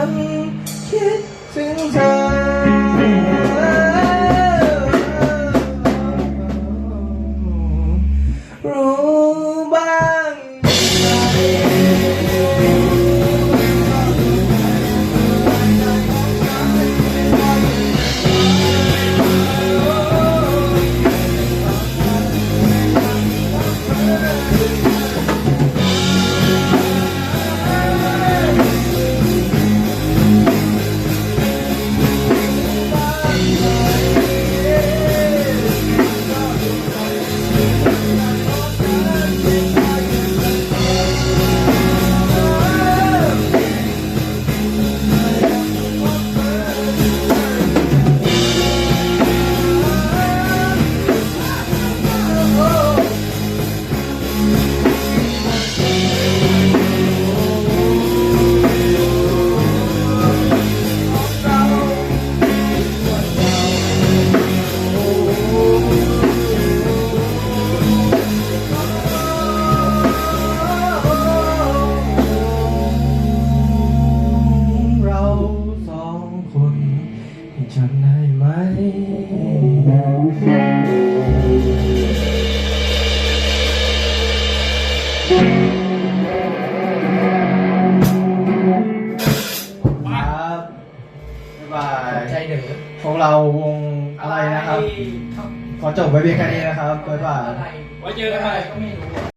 ันคิดถึงเธอ บาย ใจเดือพวกเราวงอะไรนะครับ ขอจบไว้เพียงแค่นี้นะครับ บ๊ายบาย ไว้เจอกันใหม่